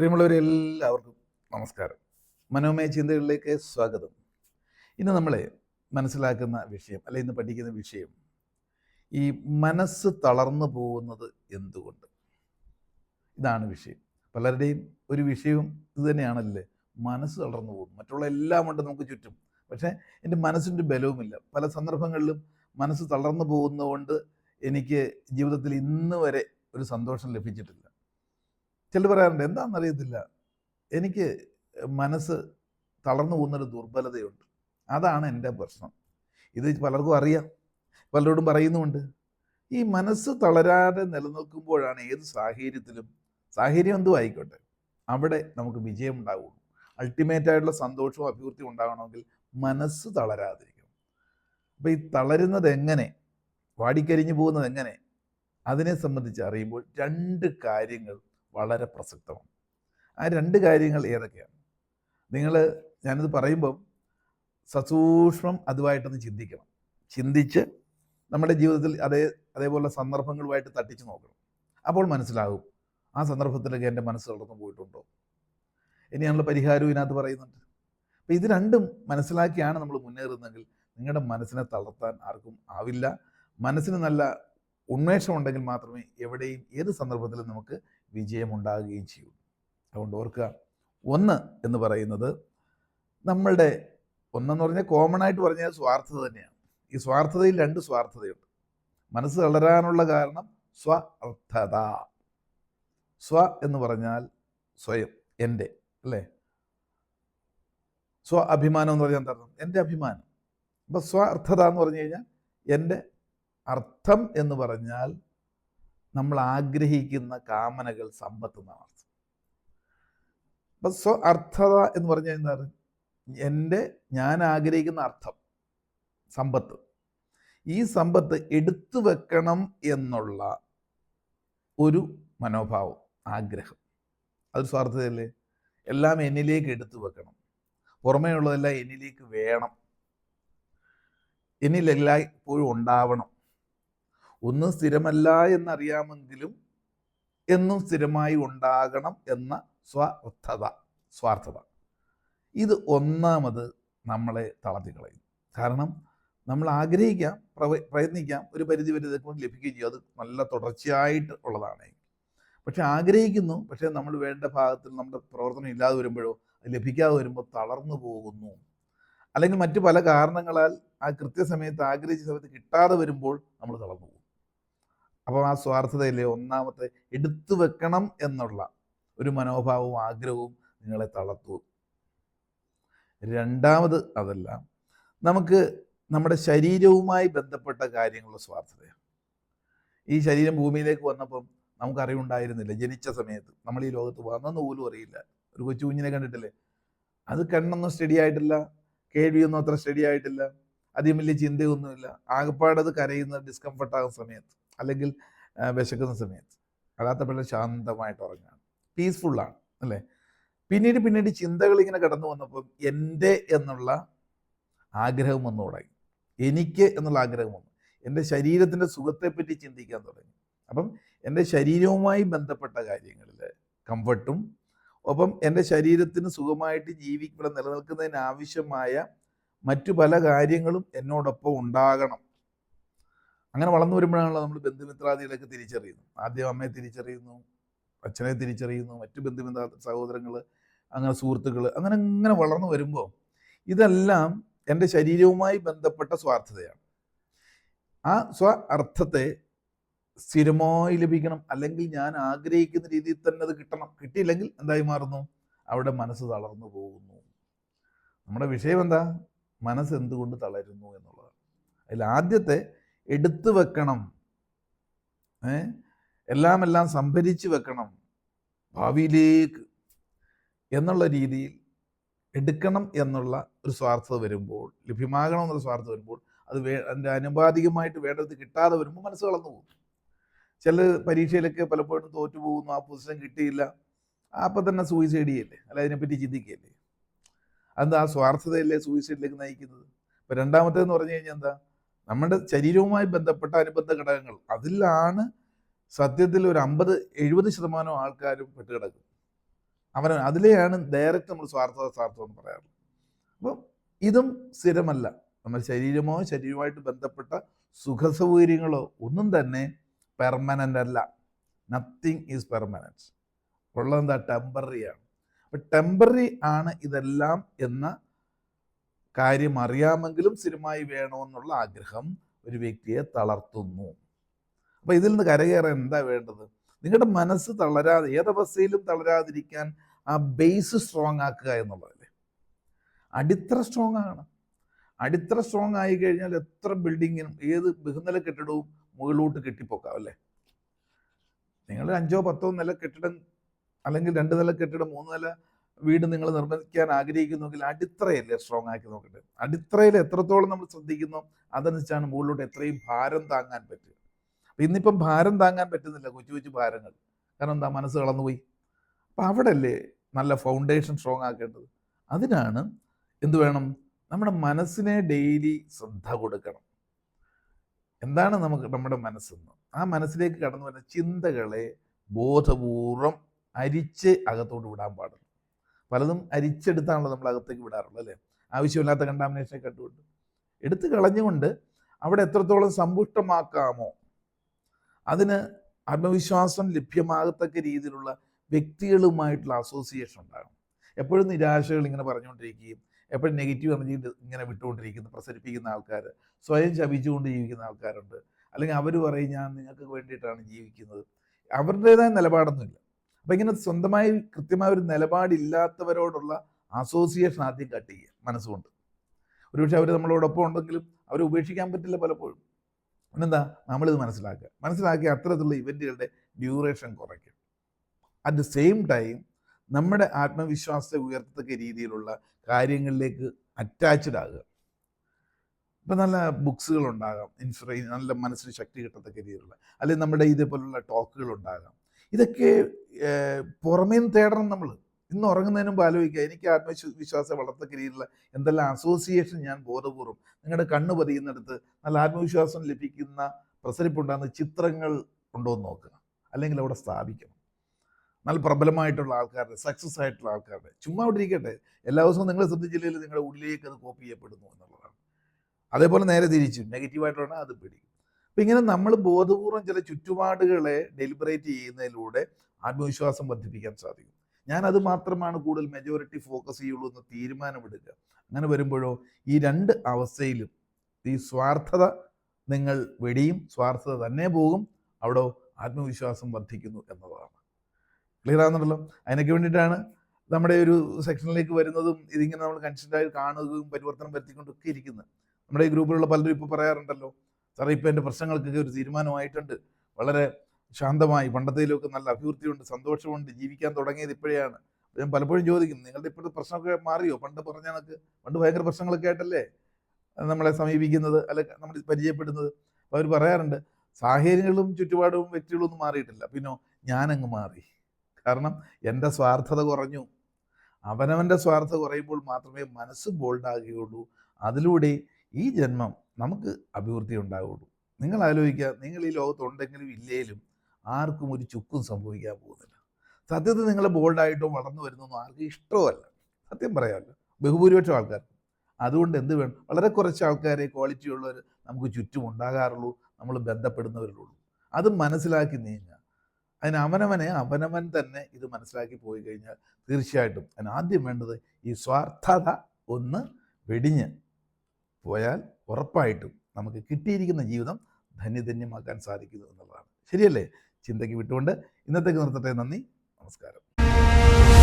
പ്രിയമുള്ളവരെ എല്ലാവർക്കും നമസ്കാരം. മനോമയ ചിന്തകളിലേക്ക് സ്വാഗതം. ഇന്ന് നമ്മൾ മനസ്സിലാക്കുന്ന വിഷയം അല്ലെ ഇന്ന് പഠിക്കുന്ന വിഷയം ഈ മനസ്സ് തളർന്നു പോകുന്നത് എന്തുകൊണ്ട്? ഇതാണ് വിഷയം. പലരുടെയും ഒരു വിഷയവും ഇത് തന്നെയാണല്ലേ മനസ്സ് തളർന്നു പോകുന്നു. മറ്റുള്ള എല്ലാം ഉണ്ട് നമുക്ക് ചുറ്റും. പക്ഷേ എന്റെ മനസ്സിന്റെ ബലവുമില്ല. പല സന്ദർഭങ്ങളിലും മനസ്സ് തളർന്നു പോകുന്നതുകൊണ്ട് എനിക്ക് ജീവിതത്തിൽ ഇന്ന് വരെ ഒരു സന്തോഷം ലഭിച്ചിട്ടില്ല. ചിലർ പറയാറുണ്ട് എന്താണെന്നറിയത്തില്ല എനിക്ക് മനസ്സ് തളർന്നു പോകുന്നൊരു ദുർബലതയുണ്ട്. അതാണ് എന്റെ പ്രശ്നം. ഇത് പലർക്കും അറിയാം. പലരോടും പറയുന്നുമുണ്ട്. ഈ മനസ്സ് തളരാതെ നിലനിൽക്കുമ്പോഴാണ് ഏത് സാഹചര്യത്തിലും സാഹചര്യം എന്തും ആയിക്കോട്ടെ അവിടെ നമുക്ക് വിജയം ഉണ്ടാവുള്ളൂ. അൾട്ടിമേറ്റ് ആയിട്ടുള്ള സന്തോഷവും അഭിവൃദ്ധിയും ഉണ്ടാകണമെങ്കിൽ മനസ്സ് തളരാതിരിക്കണം. അപ്പോൾ ഈ തളരുന്നത് എങ്ങനെ വാടിക്കരിഞ്ഞു പോകുന്നത് എങ്ങനെ അതിനെ സംബന്ധിച്ച് അറിയുമ്പോൾ രണ്ട് കാര്യങ്ങൾ വളരെ പ്രസക്തമാണ്. ആ രണ്ട് കാര്യങ്ങൾ ഏതൊക്കെയാണ്? നിങ്ങൾ ഞാനിത് പറയുമ്പം സസൂക്ഷ്മം അതുമായിട്ടൊന്ന് ചിന്തിക്കണം. ചിന്തിച്ച് നമ്മുടെ ജീവിതത്തിൽ അതേ അതേപോലെ സന്ദർഭങ്ങളുമായിട്ട് തട്ടിച്ച് നോക്കണം. അപ്പോൾ മനസ്സിലാകും ആ സന്ദർഭത്തിലൊക്കെ എന്റെ മനസ്സ് തളർന്നു പോയിട്ടുണ്ടോ? ഇനി ഞങ്ങൾ പരിഹാരവും ഇതിനകത്ത് പറയുന്നുണ്ട്. അപ്പോൾ ഇത് രണ്ടും മനസ്സിലാക്കിയാണ് നമ്മൾ മുന്നേറുന്നതെങ്കിൽ നിങ്ങളുടെ മനസ്സിനെ തളർത്താൻ ആർക്കും ആവില്ല. മനസ്സിന് നല്ല ഉന്മേഷം ഉണ്ടെങ്കിൽ മാത്രമേ എവിടെയും ഏത് സന്ദർഭത്തിലും നമുക്ക് വിജയമുണ്ടാകുകയും ചെയ്യും. അതുകൊണ്ട് ഓർക്കുക ഒന്ന് എന്ന് പറയുന്നത് നമ്മളുടെ ഒന്നെന്ന് പറഞ്ഞാൽ കോമൺ ആയിട്ട് പറഞ്ഞാൽ സ്വാർത്ഥത തന്നെയാണ്. ഈ സ്വാർത്ഥതയിൽ രണ്ട് സ്വാർത്ഥതയുണ്ട്. മനസ്സ് തളരാനുള്ള കാരണം സ്വ അർത്ഥത സ്വ എന്ന് പറഞ്ഞാൽ സ്വയം എന്റെ അല്ലേ? സ്വ അഭിമാനം എന്ന് പറഞ്ഞാൽ എന്താ അർത്ഥം എന്റെ അഭിമാനം. അപ്പം സ്വ അർത്ഥത എന്ന് പറഞ്ഞു കഴിഞ്ഞാൽ എന്റെ അർത്ഥം എന്ന് പറഞ്ഞാൽ നമ്മൾ ആഗ്രഹിക്കുന്ന കാമനകൾ സമ്പത്ത് എന്നാണ് അർത്ഥം അപ്പം സ്വ അർത്ഥത എന്ന് പറഞ്ഞാൽ എന്താണ്? എന്റെ ഞാൻ ആഗ്രഹിക്കുന്ന അർത്ഥം സമ്പത്ത്. ഈ സമ്പത്ത് എടുത്തു വെക്കണം എന്നുള്ള ഒരു മനോഭാവം ആഗ്രഹം. അത് സ്വാർത്ഥതയല്ലേ? എല്ലാം എന്നിലേക്ക് എടുത്തു വെക്കണം. പുറമേ ഉള്ളതെല്ലാം എന്നിലേക്ക് വേണം. എന്നിലെല്ലാം ഇപ്പോഴും ഉണ്ടാവണം. ഒന്നും സ്ഥിരമല്ല എന്നറിയാമെങ്കിലും എന്നും സ്ഥിരമായി ഉണ്ടാകണം എന്ന സ്വാർത്ഥത സ്വാർത്ഥത. ഇത് ഒന്നാമത് നമ്മളെ തളർത്തി കളയും. കാരണം നമ്മൾ ആഗ്രഹിക്കാം പ്രയത്നിക്കാം ഒരു പരിധി വരെ ഇതൊക്കെ ലഭിക്കുകയും ചെയ്യും. അത് നല്ല തുടർച്ചയായിട്ട് ഉള്ളതാണ്. പക്ഷെ ആഗ്രഹിക്കുന്നു പക്ഷെ നമ്മൾ വേണ്ട ഭാഗത്തിൽ നമ്മുടെ പ്രവർത്തനം ഇല്ലാതെ വരുമ്പോഴോ ലഭിക്കാതെ വരുമ്പോൾ തളർന്നു പോകുന്നു. അല്ലെങ്കിൽ മറ്റു പല കാരണങ്ങളാൽ ആ കൃത്യസമയത്ത് ആഗ്രഹിച്ച സമയത്ത് കിട്ടാതെ വരുമ്പോൾ നമ്മൾ തളർന്നു പോകും. അപ്പോൾ ആ സ്വാർത്ഥതയിലെ ഒന്നാമത്തെ എടുത്തു വെക്കണം എന്നുള്ള ഒരു മനോഭാവവും ആഗ്രഹവും നിങ്ങളെ തളർത്തു. രണ്ടാമത് അതല്ല നമുക്ക് നമ്മുടെ ശരീരവുമായി ബന്ധപ്പെട്ട കാര്യങ്ങളുടെ സ്വാർത്ഥതയാണ്. ഈ ശരീരം ഭൂമിയിലേക്ക് വന്നപ്പം നമുക്കറിവുണ്ടായിരുന്നില്ല ജനിച്ച സമയത്ത് നമ്മൾ ഈ ലോകത്ത് വന്നെന്ന് പോലും അറിയില്ല. ഒരു കൊച്ചു കുഞ്ഞിനെ കണ്ടിട്ടില്ലേ? അത് കണ്ണൊന്നും സ്റ്റഡി ആയിട്ടില്ല കേൾവിയൊന്നും അത്ര സ്റ്റഡി ആയിട്ടില്ല അധികം വലിയ ചിന്തയൊന്നുമില്ല. ആകപ്പാടത് കരയുന്ന ഡിസ്കംഫർട്ടാകുന്ന സമയത്ത്. അല്ലെങ്കിൽ വിശക്കുന്ന സമയത്ത്. അല്ലാത്തപ്പോഴും ശാന്തമായിട്ട് ഉറങ്ങുകയാണ്. പീസ്ഫുള്ളാണ് അല്ലേ? പിന്നീട് പിന്നീട് ചിന്തകൾ ഇങ്ങനെ കടന്നു വന്നപ്പം എന്റെ എന്നുള്ള ആഗ്രഹം വന്നു തുടങ്ങി എനിക്ക് എന്നുള്ള ആഗ്രഹം വന്നു. എന്റെ ശരീരത്തിന്റെ സുഖത്തെപ്പറ്റി ചിന്തിക്കാൻ തുടങ്ങി. അപ്പം എന്റെ ശരീരവുമായി ബന്ധപ്പെട്ട കാര്യങ്ങളിൽ കംഫർട്ടും ഒപ്പം എന്റെ ശരീരത്തിന് സുഖമായിട്ട് ജീവിക്കണം നിലനിൽക്കുന്നതിന് ആവശ്യമായ മറ്റു പല കാര്യങ്ങളും എന്നോടൊപ്പം ഉണ്ടാകണം. അങ്ങനെ വളർന്നു വരുമ്പോഴാണല്ലോ നമ്മൾ ബന്ധുമിത്രാദികളൊക്കെ തിരിച്ചറിയുന്നു ആദ്യം അമ്മയെ തിരിച്ചറിയുന്നു അച്ഛനെ തിരിച്ചറിയുന്നു മറ്റു ബന്ധുമിത്ര സഹോദരങ്ങൾ അങ്ങനെ സുഹൃത്തുക്കൾ അങ്ങനെ ഇങ്ങനെ വളർന്നു വരുമ്പോൾ ഇതെല്ലാം എന്റെ ശരീരവുമായി ബന്ധപ്പെട്ട സ്വാർത്ഥതയാണ്. ആ സ്വ അർത്ഥത്തെ സ്ഥിരമായി ലഭിക്കണം അല്ലെങ്കിൽ ഞാൻ ആഗ്രഹിക്കുന്ന രീതിയിൽ തന്നെ അത് കിട്ടണം. കിട്ടിയില്ലെങ്കിൽ എന്തായി മാറുന്നു? അവിടെ മനസ്സ് തളർന്നു പോകുന്നു. നമ്മുടെ വിഷയം എന്താ? മനസ്സ് എന്തുകൊണ്ട് തളരുന്നു എന്നുള്ളതാണ്. അതിൽ ആദ്യത്തെ എടുത്തു വെക്കണം. എല്ലാം എല്ലാം സംഭരിച്ചു വെക്കണം. ഭാവിയിലേക്ക് എന്നുള്ള രീതിയിൽ എടുക്കണം എന്നുള്ള ഒരു സ്വാർത്ഥത വരുമ്പോൾ ലഭ്യമാകണം എന്നുള്ള സ്വാർത്ഥത വരുമ്പോൾ അത് വേ അതിന്റെ അനുപാതികമായിട്ട് വേണ്ടത് കിട്ടാതെ വരുമ്പോൾ മനസ്സ് കളർന്നു പോകും. ചില പരീക്ഷയിലൊക്കെ പലപ്പോഴും തോറ്റു പോകുന്നു ആ പുസ്തകം കിട്ടിയില്ല. അപ്പം തന്നെ സൂയിസൈഡ് ചെയ്യല്ലേ? അല്ല അതിനെപ്പറ്റി ചിന്തിക്കുകയല്ലേ? അത് ആ സ്വാർത്ഥതയല്ലേ സൂയിസൈഡിലേക്ക് നയിക്കുന്നത്? ഇപ്പം രണ്ടാമത്തേന്ന് പറഞ്ഞു കഴിഞ്ഞാൽ എന്താ? നമ്മുടെ ശരീരവുമായി ബന്ധപ്പെട്ട അനുബന്ധ ഘടകങ്ങൾ. അതിലാണ് സത്യത്തിൽ ഒരു അമ്പത് എഴുപത് ശതമാനം ആൾക്കാരും പെട്ടുകിടക്കും അവൻ അതിലെയാണ് ഡയറക്റ്റ് നമ്മൾ സ്വാർത്ഥത സ്വാർത്ഥം എന്ന് പറയാറുള്ളത് അപ്പം ഇതും സ്ഥിരമല്ല. നമ്മുടെ ശരീരമോ ശരീരമായിട്ട് ബന്ധപ്പെട്ട സുഖ സൗകര്യങ്ങളോ ഒന്നും തന്നെ പെർമനന്റ് അല്ല. നത്തിങ് ഈസ് പെർമനന്റ് ടെമ്പററി ആണ്. അപ്പം ടെമ്പററി ആണ് ഇതെല്ലാം എന്ന കാര്യം അറിയാമെങ്കിലും സ്ഥിരമായി വേണമെന്നുള്ള ആഗ്രഹം ഒരു വ്യക്തിയെ തളർത്തുന്നു. അപ്പോൾ ഇതിൽ നിന്ന് കരകയറാൻ എന്താ വേണ്ടത്? നിങ്ങളുടെ മനസ്സ് തളരാതെ ഏതവസ്ഥയിലും തളരാതിരിക്കാൻ ആ ബേസ് സ്ട്രോങ് ആക്കുക എന്നുള്ളതല്ലേ? അടിത്തറ സ്ട്രോങ് ആണ്. അടിത്തറ സ്ട്രോങ് ആയി കഴിഞ്ഞാൽ എത്ര ബിൽഡിങ്ങിനും ഏത് ബഹുനില കെട്ടിടവും മുകളിലോട്ട് കെട്ടിപ്പോക്കാം അല്ലേ? നിങ്ങൾ അഞ്ചോ പത്തോ നില കെട്ടിടം അല്ലെങ്കിൽ രണ്ട് നില കെട്ടിടം മൂന്ന് നില വീട് നിങ്ങൾ നിർമ്മിക്കാൻ ആഗ്രഹിക്കുന്നുവെങ്കിൽ അടിത്തറയല്ലേ സ്ട്രോങ് ആക്കി നോക്കട്ടെ അടിത്തറയിൽ എത്രത്തോളം നമ്മൾ ശ്രദ്ധിക്കുന്നു അതനുസരിച്ചാണ് മുകളിലോട്ട് എത്രയും ഭാരം താങ്ങാൻ പറ്റുക. അപ്പം ഇന്നിപ്പം ഭാരം താങ്ങാൻ പറ്റുന്നില്ല കൊച്ചു കൊച്ചു ഭാരങ്ങൾ. കാരണം എന്താ മനസ്സ് കളന്നുപോയി അപ്പം അവിടെ അല്ലേ നല്ല ഫൗണ്ടേഷൻ സ്ട്രോങ് ആക്കേണ്ടത്. അതിനാണ് എന്ത് വേണം? നമ്മുടെ മനസ്സിനെ ഡെയിലി ശ്രദ്ധ കൊടുക്കണം. എന്താണ് നമുക്ക് നമ്മുടെ മനസ്സെന്ന്? ആ മനസ്സിലേക്ക് കടന്നു വരുന്ന ചിന്തകളെ ബോധപൂർവം അരിച്ച് അകത്തോട്ട് വിടാൻ പാടില്ല പലതും അരിച്ചെടുത്താണല്ലോ നമ്മൾ അകത്തേക്ക് വിടാറുള്ളത് അല്ലേ? ആവശ്യമില്ലാത്ത കണ്ടാമിനേഷനെ കണ്ടുകൊണ്ട് എടുത്തു കളഞ്ഞുകൊണ്ട് അവിടെ എത്രത്തോളം സമ്പുഷ്ടമാക്കാമോ അതിന് ആത്മവിശ്വാസം ലഭ്യമാകത്തക്ക രീതിയിലുള്ള വ്യക്തികളുമായിട്ടുള്ള അസോസിയേഷൻ ഉണ്ടാകും എപ്പോഴും നിരാശകൾ ഇങ്ങനെ പറഞ്ഞുകൊണ്ടിരിക്കുകയും എപ്പോഴും നെഗറ്റീവ് എനർജി ഇങ്ങനെ വിട്ടുകൊണ്ടിരിക്കുന്ന പ്രസരിപ്പിക്കുന്ന ആൾക്കാർ സ്വയം ശപിച്ചുകൊണ്ട് ജീവിക്കുന്ന ആൾക്കാരുണ്ട്. അല്ലെങ്കിൽ അവർ പറയും ഞാൻ നിങ്ങൾക്ക് വേണ്ടിയിട്ടാണ് ജീവിക്കുന്നത്. അവരുടേതായ നിലപാടൊന്നുമില്ല. അപ്പം ഇങ്ങനെ സ്വന്തമായി കൃത്യമായ ഒരു നിലപാടില്ലാത്തവരോടുള്ള അസോസിയേഷൻ ആദ്യം കട്ട് ചെയ്യുക മനസ്സുകൊണ്ട്. ഒരുപക്ഷെ അവർ നമ്മളോടൊപ്പം ഉണ്ടെങ്കിലും അവരെ ഉപേക്ഷിക്കാൻ പറ്റില്ല പലപ്പോഴും. പിന്നെന്താ? നമ്മളിത് മനസ്സിലാക്കുക. മനസ്സിലാക്കി അത്തരത്തിലുള്ള ഇവന്റുകളുടെ ഡ്യൂറേഷൻ കുറയ്ക്കും അറ്റ് ദ സെയിം ടൈം നമ്മുടെ ആത്മവിശ്വാസത്തെ ഉയർത്തത്തക്ക രീതിയിലുള്ള കാര്യങ്ങളിലേക്ക് അറ്റാച്ച്ഡ് ആകുക. ഇപ്പം നല്ല ബുക്സുകൾ ഉണ്ടാകാം നല്ല മനസ്സിന് ശക്തി കിട്ടത്തക്ക രീതിയിലുള്ള അല്ലെങ്കിൽ നമ്മുടെ ഇതേപോലുള്ള ടോക്കുകൾ ഉണ്ടാകാം ഇതൊക്കെ പുറമേ നിന്ന് തേടണം നമ്മൾ ഇന്ന് ഉറങ്ങുന്നതിന് മുമ്പ് ആലോചിക്കുക. എനിക്ക് ആത്മവിശ്വാസം വളർത്തക്ക രീതിയിലുള്ള എന്തെല്ലാം അസോസിയേഷൻ ഞാൻ ബോധപൂർവം നിങ്ങളുടെ കണ്ണ് പതിയുന്നിടത്ത് നല്ല ആത്മവിശ്വാസം ലഭിക്കുന്ന പ്രസരിപ്പുണ്ടാകുന്ന ചിത്രങ്ങൾ ഉണ്ടോ എന്ന് നോക്കുക. അല്ലെങ്കിൽ അവിടെ സ്ഥാപിക്കണം. നല്ല പ്രബലമായിട്ടുള്ള ആൾക്കാരുടെ സക്സസ് ആയിട്ടുള്ള ആൾക്കാരുടെ. ചുമ്മാ അവിടെ ഇരിക്കട്ടെ. എല്ലാ ദിവസവും നിങ്ങൾ ശ്രദ്ധിച്ചില്ലെങ്കിൽ നിങ്ങളുടെ ഉള്ളിലേക്ക് അത് കോപ്പി ചെയ്യപ്പെടുന്നു എന്നുള്ളതാണ്. അതേപോലെ നേരെ തിരിച്ചു നെഗറ്റീവായിട്ടുള്ള അത് പിടിക്കും. അപ്പം ഇങ്ങനെ നമ്മൾ ബോധപൂർവം ചില ചുറ്റുപാടുകളെ ഡെലിബറേറ്റ് ചെയ്യുന്നതിലൂടെ ആത്മവിശ്വാസം വർദ്ധിപ്പിക്കാൻ സാധിക്കും. ഞാൻ അത് മാത്രമാണ് കൂടുതൽ മെജോറിറ്റി ഫോക്കസ് ചെയ്യുള്ളൂ എന്ന് തീരുമാനമെടുക്കുക അങ്ങനെ വരുമ്പോഴോ ഈ രണ്ട് അവസ്ഥയിലും ഈ സ്വാർത്ഥത നിങ്ങൾ വെടിയും സ്വാർത്ഥത തന്നെ പോകും അവിടെ ആത്മവിശ്വാസം വർദ്ധിക്കുന്നു എന്നതാണ്. ക്ലിയർ ആകുന്നുണ്ടല്ലോ അതിനൊക്കെ വേണ്ടിയിട്ടാണ് നമ്മുടെ ഒരു സെക്ഷനിലേക്ക് വരുന്നതും ഇതിങ്ങനെ നമ്മൾ കൺസിഡറായി കാണുകയും പരിവർത്തനം വരുത്തിക്കൊണ്ടൊക്കെ ഇരിക്കുന്നത്. നമ്മുടെ ഈ ഗ്രൂപ്പിലുള്ള പലരും ഇപ്പോൾ പറയാറുണ്ടല്ലോ സാറേ ഇപ്പോൾ എന്റെ പ്രശ്നങ്ങൾക്കൊക്കെ ഒരു തീരുമാനമായിട്ടുണ്ട്. വളരെ ശാന്തമായി പണ്ടത്തേലൊക്കെ നല്ല അഭിവൃദ്ധിയുണ്ട് സന്തോഷമുണ്ട് ജീവിക്കാൻ തുടങ്ങിയത് ഇപ്പോഴാണ്. ഞാൻ പലപ്പോഴും ചോദിക്കും നിങ്ങളുടെ ഇപ്പോഴത്തെ പ്രശ്നമൊക്കെ മാറിയോ? പണ്ട് പറഞ്ഞ കണക്ക് പണ്ട് ഭയങ്കര പ്രശ്നങ്ങളൊക്കെ ആയിട്ടല്ലേ നമ്മളെ സമീപിക്കുന്നത് അല്ലെ നമ്മൾ പരിചയപ്പെടുന്നത്? അപ്പോൾ അവർ പറയാറുണ്ട് സാഹചര്യങ്ങളും ചുറ്റുപാടും വ്യക്തികളും ഒന്നും മാറിയിട്ടില്ല. പിന്നോ ഞാനങ്ങ് മാറി. കാരണം എന്റെ സ്വാർത്ഥത കുറഞ്ഞു. അവനവന്റെ സ്വാർത്ഥത കുറയുമ്പോൾ മാത്രമേ മനസ്സ് ബോൾഡാകുകയുള്ളൂ. അതിലൂടെ ഈ ജന്മം നമുക്ക് അഭിവൃദ്ധി ഉണ്ടാവുള്ളൂ. നിങ്ങൾ ആലോചിക്കുക നിങ്ങൾ ഈ ലോകത്തുണ്ടെങ്കിലും ഇല്ലേലും ആർക്കും ഒരു ചുക്കും സംഭവിക്കാൻ പോകുന്നില്ല. സത്യത്തിൽ നിങ്ങൾ ബോൾഡായിട്ടോ വളർന്നു വരുന്നൊന്നും ആർക്കും ഇഷ്ടമല്ല. സത്യം പറയാമല്ലോ. ബഹുഭൂരിപക്ഷം ആൾക്കാർ അതുകൊണ്ട് എന്ത് വേണം? വളരെ കുറച്ച് ആൾക്കാരെ ക്വാളിറ്റി ഉള്ളവർ നമുക്ക് ചുറ്റും ഉണ്ടാകാറുള്ളൂ. നമ്മൾ ബന്ധപ്പെടുന്നവരുള്ളൂ അത് മനസ്സിലാക്കി നീങ്ങുക. അതിന് അവനവനെ അവനവൻ തന്നെ ഇത് മനസ്സിലാക്കി പോയി കഴിഞ്ഞാൽ തീർച്ചയായിട്ടും അതിനാദ്യം വേണ്ടത് ഈ സ്വാർത്ഥത ഒന്ന് വെടിഞ്ഞ് പോയാൽ ഉറപ്പായിട്ടും നമുക്ക് കിട്ടിയിരിക്കുന്ന ജീവിതം ധന്യധന്യമാക്കാൻ സാധിക്കുന്നു എന്നുള്ളതാണ്. ശരിയല്ലേ? ചിന്തയ്ക്ക് വിട്ടുകൊണ്ട് ഇന്നത്തേക്ക് നിർത്തട്ടെ. നന്ദി. നമസ്കാരം.